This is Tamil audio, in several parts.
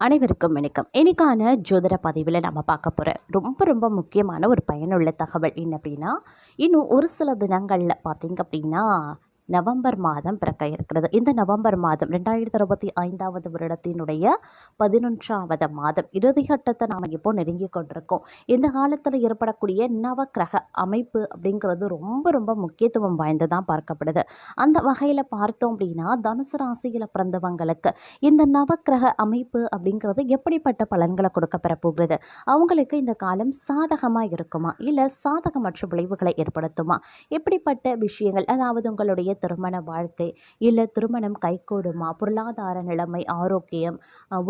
அனைவருக்கும் வணக்கம். இன்னைக்கான ஜோதிட பதிவில் நம்ம பார்க்க போகிற ரொம்ப ரொம்ப முக்கியமான ஒரு பயனுள்ள தகவல் என்ன அப்படின்னா இன்னும் ஒரு சில தினங்களில் பார்த்திங்க அப்படின்னா நவம்பர் மாதம் பிறக்க இருக்கிறது. இந்த நவம்பர் மாதம் ரெண்டாயிரத்தி இருபத்தி ஐந்தாவது வருடத்தினுடைய பதினொன்றாவது மாதம். இறுதிக்கட்டத்தை நாம் இப்போ நெருங்கி கொண்டிருக்கோம். இந்த காலத்தில் ஏற்படக்கூடிய நவக்கிரக அமைப்பு அப்படிங்கிறது ரொம்ப ரொம்ப முக்கியத்துவம் வாய்ந்ததாக பார்க்கப்படுது. அந்த வகையில் பார்த்தோம் அப்படின்னா தனுசு ராசியில் பிறந்தவங்களுக்கு இந்த நவக்கிரக அமைப்பு அப்படிங்கிறது எப்படிப்பட்ட பலன்களை கொடுக்க பெறப்போகிறது அவங்களுக்கு இந்த காலம் சாதகமாக இருக்குமா? இல்லை சாதகமற்ற விளைவுகளை ஏற்படுத்துமா? எப்படிப்பட்ட விஷயங்கள் அதாவது உங்களுடைய திருமண வாழ்க்கை இல்லை திருமணம் கைகூடுமா? பொருளாதார நிலைமை ஆரோக்கியம்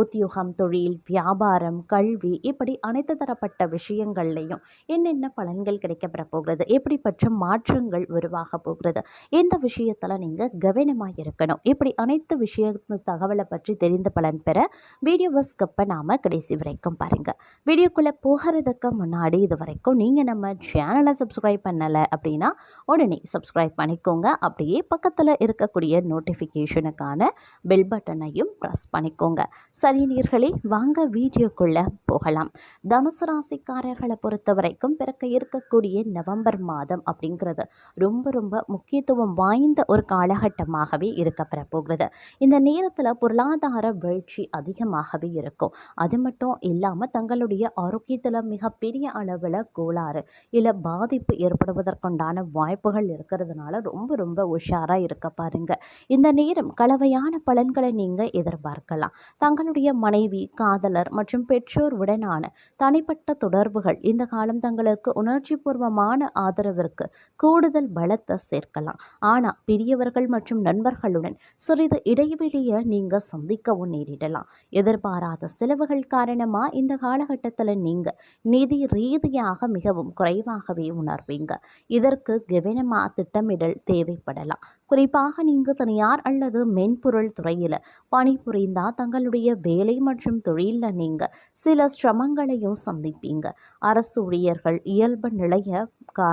உத்தியோகம் தொழில் வியாபாரம் கல்வி இப்படி அனைத்து தரப்பட்ட விஷயங்கள்லையும் என்னென்ன பலன்கள் கிடைக்கப்பெற போகிறது? எப்படிப்பட்ட மாற்றங்கள் உருவாக போகிறது? இந்த விஷயத்தில் நீங்கள் கவனமாக இருக்கணும்? இப்படி அனைத்து விஷய தகவலை பற்றி தெரிந்த பலன் பெற வீடியோவை ஸ்கிப்பை நாம் கடைசி வரைக்கும் பாருங்கள் வீடியோக்குள்ளே போகிறதுக்கு முன்னாடி இது வரைக்கும் நீங்கள் நம்ம சேனலை சப்ஸ்கிரைப் பண்ணலை அப்படின்னா உடனே சப்ஸ்கிரைப் பண்ணிக்கோங்க. அப்படியே பக்கத்தில் இருக்கக்கூடிய நோட்டிஃபிகேஷனுக்கான பெல் பட்டனையும் ப்ரெஸ் பண்ணிக்கோங்க. சரி நீர்களே வாங்க வீடியோக்குள்ளே போகலாம். தனுசு ராசிக்காரர்களை பொறுத்த வரைக்கும் பிறக்க இருக்கக்கூடிய நவம்பர் மாதம் அப்படிங்கிறது ரொம்ப ரொம்ப முக்கியத்துவம் வாய்ந்த ஒரு காலகட்டமாகவே இருக்கப்பெற போகிறது இந்த நேரத்தில் பொருளாதார வீழ்ச்சி அதிகமாகவே இருக்கும். அது மட்டும் இல்லாமல் தங்களுடைய ஆரோக்கியத்தில் மிகப்பெரிய அளவில் கோளாறு இல்லை பாதிப்பு ஏற்படுவதற்குண்டான வாய்ப்புகள் இருக்கிறதுனால ரொம்ப ரொம்ப உஷாராக இருக்க பாருங்க. இந்த நேரம் கலவையான பலன்களை நீங்கள் எதிர்பார்க்கலாம். தங்களுடைய மனைவி காதலர் மற்றும் பெற்றோர் உடனான தனிப்பட்ட தொடர்புகள் இந்த காலம் தங்களுக்கு உணர்ச்சி பூர்வமான ஆதரவிற்கு கூடுதல் பலத்தை சேர்க்கலாம். ஆனால் பெரியவர்கள் மற்றும் நண்பர்களுடன் சிறிது இடைவெளியை நீங்கள் சந்திக்கவும் நேரிடலாம். எதிர்பாராத செலவுகள் காரணமாக இந்த காலகட்டத்தில் நீங்கள் நிதி ரீதியாக மிகவும் குறைவாகவே உணர்வீங்க. இதற்கு கவனமாக திட்டமிடல் தேவைப்படலாம். குறிப்பாக நீங்கள் தனியார் அல்லது மென்பொருள் துறையில் பணிபுரிந்தால் தங்களுடைய வேலை மற்றும் தொழிலில் நீங்கள் சில சிரமங்களையும் சந்திப்பீங்க. அரசு ஊழியர்கள் இயல்பு நிலைய கா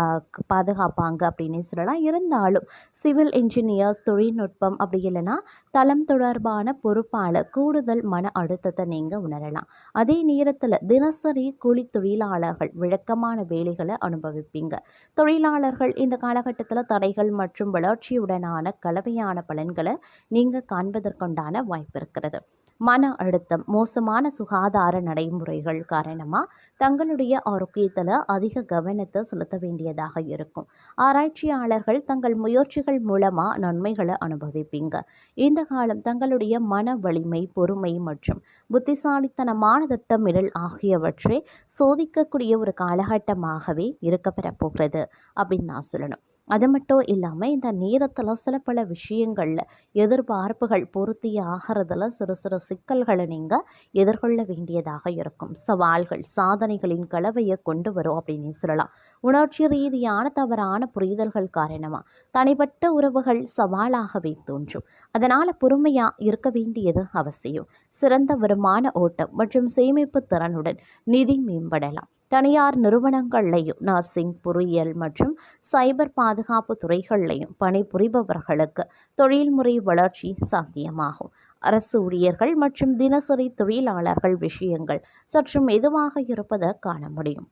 பாதுகாப்பாங்க அப்படின்னு சொல்லலாம். இருந்தாலும் சிவில் இன்ஜினியர்ஸ் தொழில்நுட்பம் அப்படி இல்லைன்னா தளம் தொடர்பான பொறுப்பால் கூடுதல் மன அழுத்தத்தை நீங்கள் உணரலாம். அதே நேரத்தில் தினசரி கூலி தொழிலாளர்கள் விளக்கமான வேலைகளை அனுபவிப்பீங்க. தொழிலாளர்கள் இந்த காலகட்டத்தில் தடைகள் மற்றும் வளர்ச்சியுடனான கலவையான பலன்களை நீங்கள் காண்பதற்குண்டான வாய்ப்பு இருக்கிறது. மன அழுத்தம் மோசமான சுகாதார நடைமுறைகள் காரணமாக தங்களுடைய ஆரோக்கியத்தில் அதிக கவனத்தை செலுத்த வேண்டியதாக இருக்கும். ஆராய்ச்சியாளர்கள் தங்கள் முயற்சிகள் மூலமாக நன்மைகளை அனுபவிப்பீங்க. இந்த காலம் தங்களுடைய மன வலிமை பொறுமை மற்றும் புத்திசாலித்தனமான திட்டமிடல் ஆகியவற்றை சோதிக்கக்கூடிய ஒரு காலகட்டமாகவே இருக்கப்பெற போகிறது அப்படின்னு நான் சொல்லணும். அது மட்டும் இல்லாமல் இந்த நேரத்தில் சில பல விஷயங்களில் எதிர்பார்ப்புகள் பூர்த்தி ஆகிறதுல சிறு சிறு சிக்கல்களை நீங்கள் எதிர்கொள்ள வேண்டியதாக இருக்கும். சவால்கள் சாதனைகளின் கலவையை கொண்டு வரும் அப்படின்னு சொல்லலாம். உணர்ச்சி ரீதியான தவறான புரிதல்கள் காரணமாக தனிப்பட்ட உறவுகள் சவாலாகவே தோன்றும். அதனால் பொறுமையாக இருக்க வேண்டியது அவசியம். சிறந்த வருமான ஓட்டம் மற்றும் சேமிப்பு திறனுடன் நிதி மேம்படலாம். தனியார் நிறுவனங்கள்லையும் நர்சிங் பொறியியல் மற்றும் சைபர் பாதுகாப்பு துறைகள்லையும் பணிபுரிபவர்களுக்கு தொழில்முறை வளர்ச்சி சாத்தியமாகும். அரசு ஊழியர்கள் மற்றும் தினசரி தொழிலாளர்கள் விஷயங்கள் சற்று மெதுவாக இருப்பதை காண முடியும்.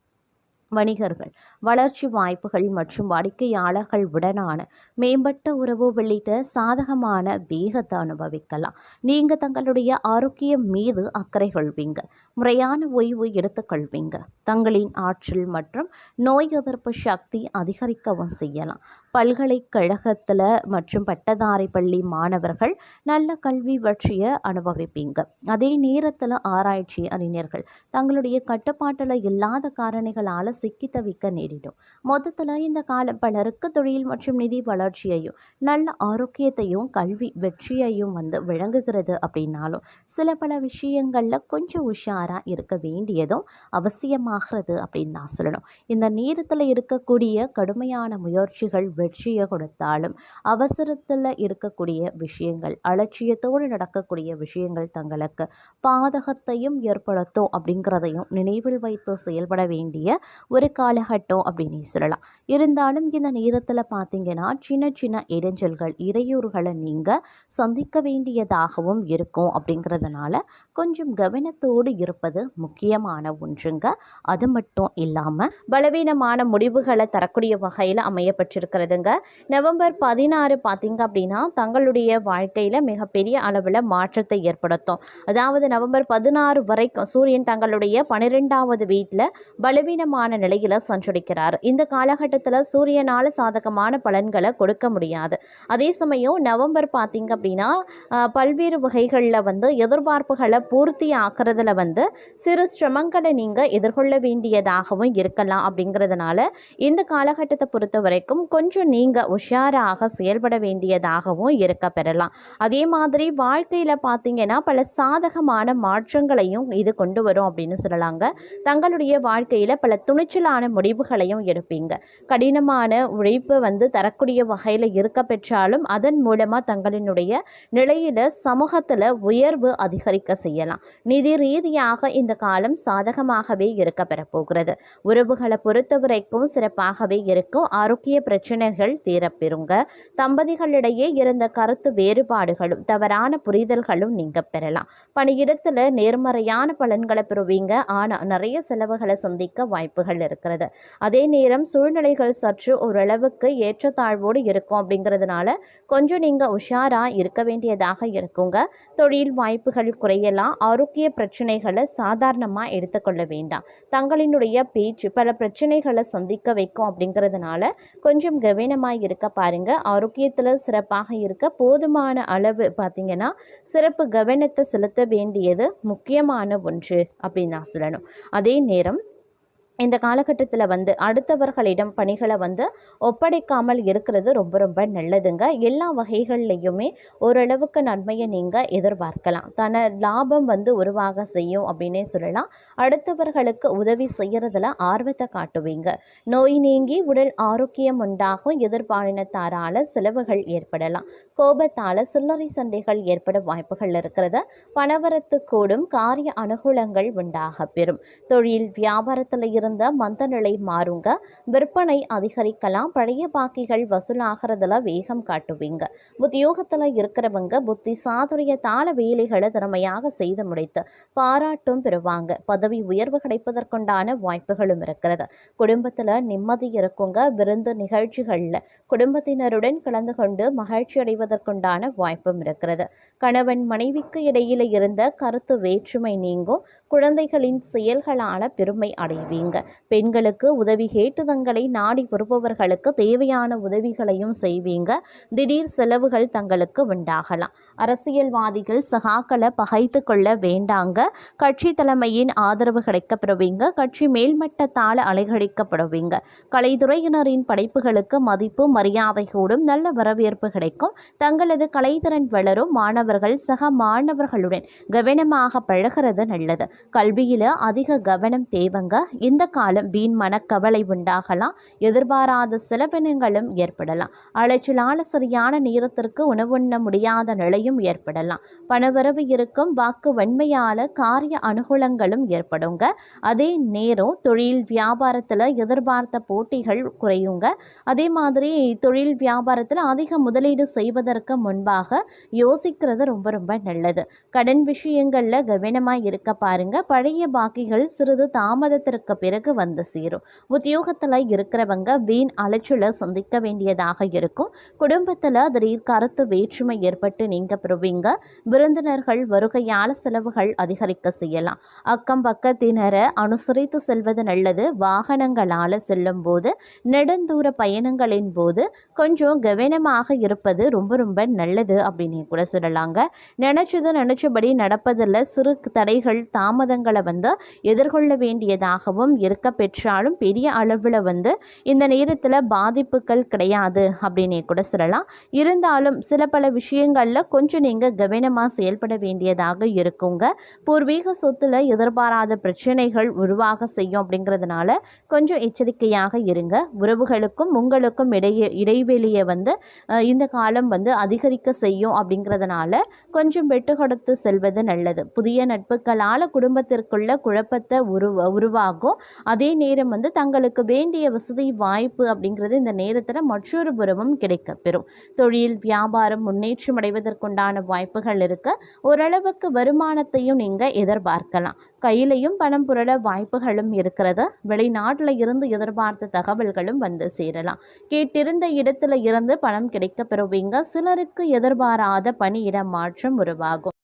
வணிகர்கள் வளர்ச்சி வாய்ப்புகள் மற்றும் வாடிக்கையாளர்கள் உடனான மேம்பட்ட உறவு உள்ளிட்ட சாதகமான வேகத்தை அனுபவிக்கலாம். நீங்கள் தங்களுடைய ஆரோக்கியம் மீது அக்கறை கொள்வீங்க. முறையான ஓய்வு எடுத்துக்கொள்வீங்க தங்களின் ஆற்றல் மற்றும் நோய் எதிர்ப்பு சக்தி அதிகரிக்கவும் செய்யலாம். பல்கலைக்கழகத்தில் மற்றும் பட்டதாரி பள்ளி மாணவர்கள் நல்ல கல்வி பற்றிய அனுபவிப்பீங்க. அதே நேரத்தில் ஆராய்ச்சி அறிஞர்கள் தங்களுடைய கட்டுப்பாட்டில் இல்லாத காரணிகளால் சிக்கி தவிக்க நேரிடும். மொத்தத்தில் இந்த காலம் பலருக்கு தொழில் மற்றும் நிதி வளர்ச்சியையும் நல்ல ஆரோக்கியத்தையும் கல்வி வெற்றியையும் வந்து விளங்குகிறது அப்படின்னாலும் சில பல விஷயங்களில் கொஞ்சம் உஷாராக இருக்க வேண்டியதும் அவசியமாகிறது அப்படின்னு நான் சொல்லணும். இந்த நேரத்தில் இருக்கக்கூடிய கடுமையான முயற்சிகள் வெற்றியை கொடுத்தாலும் அவசரத்தில் இருக்கக்கூடிய விஷயங்கள் அலட்சியத்தோடு நடக்கக்கூடிய விஷயங்கள் தங்களுக்கு பாதகத்தையும் ஏற்படுத்தும் அப்படிங்கிறதையும் நினைவில் வைத்து செயல்பட வேண்டிய ஒரு காலகட்டம் அப்படின்னு சொல்லலாம். இருந்தாலும் இந்த நேரத்தில் பார்த்தீங்கன்னா சின்ன சின்ன இடைஞ்சல்கள் இடையூறுகளை நீங்கள் சந்திக்க வேண்டியதாகவும் இருக்கும் அப்படிங்கிறதுனால கொஞ்சம் கவனத்தோடு இருப்பது முக்கியமான ஒன்றுங்க. அது மட்டும் இல்லாமல் பலவீனமான முடிவுகளை தரக்கூடிய வகையில் அமையப்பட்டிருக்கிறதுங்க நவம்பர் பதினாறு பார்த்தீங்க அப்படின்னா தங்களுடைய வாழ்க்கையில் மிகப்பெரிய அளவில் மாற்றத்தை ஏற்படுத்தும். அதாவது நவம்பர் பதினாறு வரைக்கும் சூரியன் தங்களுடைய பன்னிரெண்டாவது வீட்டில் பலவீனமான நிலையில் சஞ்சரிக்கிறார். இந்த காலகட்டத்தில் சூரியனால் சாதகமான பலன்களை கொடுக்க முடியாது. அதே சமயம் நவம்பர் பார்த்தீங்க அப்படின்னா பல்வேறு வகைகளில் வந்து எதிர்பார்ப்புகளை பூர்த்தி ஆக்கிறதுல வந்து சிறு சிரமங்களை நீங்கள் எதிர்கொள்ள வேண்டியதாகவும் இருக்கலாம் அப்படிங்கிறதுனால இந்த காலகட்டத்தை பொறுத்த வரைக்கும் கொஞ்சம் நீங்கள் உஷாராக செயல்பட வேண்டியதாகவும் இருக்க பெறலாம். அதே மாதிரி வாழ்க்கையில் பார்த்தீங்கன்னா பல சாதகமான மாற்றங்களையும் இது கொண்டு வரும் அப்படின்னு சொல்லலாங்க. தங்களுடைய வாழ்க்கையில் பல துணிச்சலான முடிவுகளையும் எடுப்பீங்க. கடினமான உழைப்பு வந்து தரக்கூடிய வகையில் இருக்க பெற்றாலும் அதன் மூலமாக தங்களினுடைய நிலையில் சமூகத்தில் உயர்வு அதிகரிக்க செய்யலாம். நிதி ரீதியாக இந்த காலம் சாதகமாகவே இருக்க பெறப்போகிறது. உறவுகளை பொறுத்த வரைக்கும் சிறப்பாகவே இருக்கும். ஆரோக்கிய பிரச்சனை பிரச்சனைகள் தீரப்பெறுங்க. தம்பதிகளிடையே இருந்த கருத்து வேறுபாடுகளும் தவறான புரிதல்களும் நீங்க பெறலாம். பணியிடத்தில் நேர்மறையான பலன்களை பெறுவீங்க. ஆனால் நிறைய செலவுகளை சந்திக்க வாய்ப்புகள் இருக்கிறது. அதே நேரம் சூழ்நிலைகள் சற்று ஓரளவுக்கு ஏற்றத்தாழ்வோடு இருக்கும் அப்படிங்கிறதுனால கொஞ்சம் நீங்கள் உஷாராக இருக்க வேண்டியதாக இருக்குங்க. தொழில் வாய்ப்புகள் குறையலாம். ஆரோக்கிய பிரச்சனைகளை சாதாரணமாக எடுத்துக்கொள்ள வேண்டாம். தங்களினுடைய பேச்சு பல பிரச்சனைகளை சந்திக்க வைக்கும் அப்படிங்கிறதுனால கொஞ்சம் கவனமாக இருக்க பாருங்க. ஆரோக்கியத்தில் சிறப்பாக இருக்க போதுமான அளவு பார்த்திங்கன்னா சிறப்பு கவனத்தை செலுத்த வேண்டியது முக்கியமான ஒன்று அப்படின்னு நான் சொல்லணும். அதே நேரம் இந்த காலகட்டத்தில் வந்து அடுத்தவர்களிடம் பணிகளை வந்து ஒப்படைக்காமல் இருக்கிறது ரொம்ப ரொம்ப நல்லதுங்க. எல்லா வகைகள்லையுமே ஓரளவுக்கு நன்மையை நீங்கள் எதிர்பார்க்கலாம். தன லாபம் வந்து உருவாக செய்யும் அப்படின்னே சொல்லலாம். அடுத்தவர்களுக்கு உதவி செய்கிறதுல ஆர்வத்தை காட்டுவீங்க. நோய் நீங்கி உடல் ஆரோக்கியம் உண்டாகும். எதிர்பாலினத்தாரால செலவுகள் ஏற்படலாம். கோபத்தால் சில்லறை சண்டைகள் ஏற்பட வாய்ப்புகள் இருக்கிறது பணவரத்து கூடும். காரிய அனுகூலங்கள் உண்டாக பெறும். தொழில் வியாபாரத்தில் இரு மந்த நிலை மாறுங்க. விற்பனை அதிகரிக்கலாம். பழைய பாக்கிகள் வசூலாகிறதுல வேகம் காட்டுவீங்க. உத்தியோகத்தில் இருக்கிறவங்க புத்தி சாதுரியத்தால வேலைகளை திறமையாக செய்து முடித்து பாராட்டும் பெறுவாங்க. பதவி உயர்வு கிடைப்பதற்குண்டான வாய்ப்புகளும் இருக்கிறது. குடும்பத்தில் நிம்மதி இருக்குங்க. விருந்து நிகழ்ச்சிகளில் குடும்பத்தினருடன் கலந்து கொண்டு மகிழ்ச்சி அடைவதற்குண்டான வாய்ப்பும் இருக்கிறது. கணவன் மனைவிக்கு இடையில இருந்த கருத்து வேற்றுமை நீங்கும். குழந்தைகளின் செயல்களான பெருமை அடைவீங்க. பெண்களுக்கு உதவி கேட்டு தங்களை நாடி வருபவர்களுக்கு தேவையான உதவிகளையும் செய்வீங்க. திடீர் செலவுகள் தங்களுக்கு உண்டாகலாம். அரசியல்வாதிகள் சகாக்களை பகைத்து கொள்ள வேண்டாங்க. கட்சி தலைமையின் ஆதரவு கிடைக்கப்படுவீங்க கட்சி மேல்மட்டத்தால் அலைகழிக்கப்படுவீங்க. கலைத்துறையினரின் படைப்புகளுக்கு மதிப்பு மரியாதை கூடும் நல்ல வரவேற்பு கிடைக்கும். தங்களது கலைத்திறன் வளரும் மாணவர்கள் சக மாணவர்களுடன் கவனமாக பழகிறது நல்லது. கல்வியில் அதிக கவனம் தேவைங்க. இந்த காலம் வீண் மனக்கவலை உண்டாகலாம். எதிர்பாராத செலவினங்களும் ஏற்படலாம். அலைச்சலான சரியான நேரத்திற்கு உணவுண்ண முடியாத நிலையும் ஏற்படலாம். பணவரவு இருக்கும் வாக்கு வன்மையால காரிய அனுகூலங்களும் ஏற்படுங்க. அதே நேரம் தொழில் வியாபாரத்தில் எதிர்பார்த்த போட்டிகள் குறையுங்க. அதே மாதிரி தொழில் வியாபாரத்தில் அதிக முதலீடு செய்வதற்கு முன்பாக யோசிக்கிறது ரொம்ப ரொம்ப நல்லது. கடன் விஷயங்களில் கவனமாக இருக்க பாருங்க. பழைய பாக்கிகள் சிறிது தாமதத்திற்கு பிறகு பிறகு வந்து சேரும். உத்தியோகத்தில் இருக்கிறவங்க வீண் அலைச்சலை சந்திக்க வேண்டியதாக இருக்கும். குடும்பத்தில் திடீர் கருத்து வேற்றுமை ஏற்பட்டு நீங்கள் பெறுவீங்க. விருந்தினர்கள் வருகையால் செலவுகள் அதிகரிக்க செய்யலாம். அக்கம் பக்கத்தினரை அனுசரித்து செல்வது நல்லது. வாகனங்களால் செல்லும் போது நெடுந்தூர பயணங்களின் போது கொஞ்சம் கவனமாக இருப்பது ரொம்ப ரொம்ப நல்லது அப்படின்னு கூட சொல்லலாங்க. நினச்சது நினச்சபடி நடப்பதில் சிறு தடைகள் தாமதங்களை வந்து எதிர்கொள்ள வேண்டியதாகவும் இருக்க பெற்றாலும் பெரிய அளவில் வந்து இந்த நேரத்தில் பாதிப்புகள் கிடையாது அப்படின்னே கூட சொல்லலாம். இருந்தாலும் சில பல விஷயங்களில் கொஞ்சம் நீங்கள் கவனமாக செயல்பட வேண்டியதாக இருக்குங்க. பூர்வீக சொத்துல எதிர்பாராத பிரச்சனைகள் உருவாக செய்யும் அப்படிங்கிறதுனால கொஞ்சம் எச்சரிக்கையாக இருங்க. உறவுகளுக்கும் உங்களுக்கும் இடையே இடைவெளியை வந்து இந்த காலம் வந்து அதிகரிக்க செய்யும் அப்படிங்கிறதுனால கொஞ்சம் வெட்டு கொடுத்து செல்வது நல்லது. புதிய நட்புகளால் குடும்பத்திற்குள்ள குழப்பத்தை உருவ உருவாகும். அதே நேரம் வந்து தங்களுக்கு வேண்டிய வசதி வாய்ப்பு அப்படிங்கிறது இந்த நேரத்தில் மற்றொரு புறமும் கிடைக்கப்பெறும். தொழில் வியாபாரம் முன்னேற்றம் அடைவதற்குண்டான வாய்ப்புகள் இருக்க. ஓரளவுக்கு வருமானத்தையும் நீங்கள் எதிர்பார்க்கலாம். கையிலையும் பணம் புரள வாய்ப்புகளும் இருக்கிறது. வெளிநாட்டில் இருந்து எதிர்பார்த்த தகவல்களும் வந்து சேரலாம். கேட்டிருந்த இடத்துல இருந்து பணம் கிடைக்க பெறுவீங்க சிலருக்கு எதிர்பாராத பணியிட மாற்றம் உருவாகும்.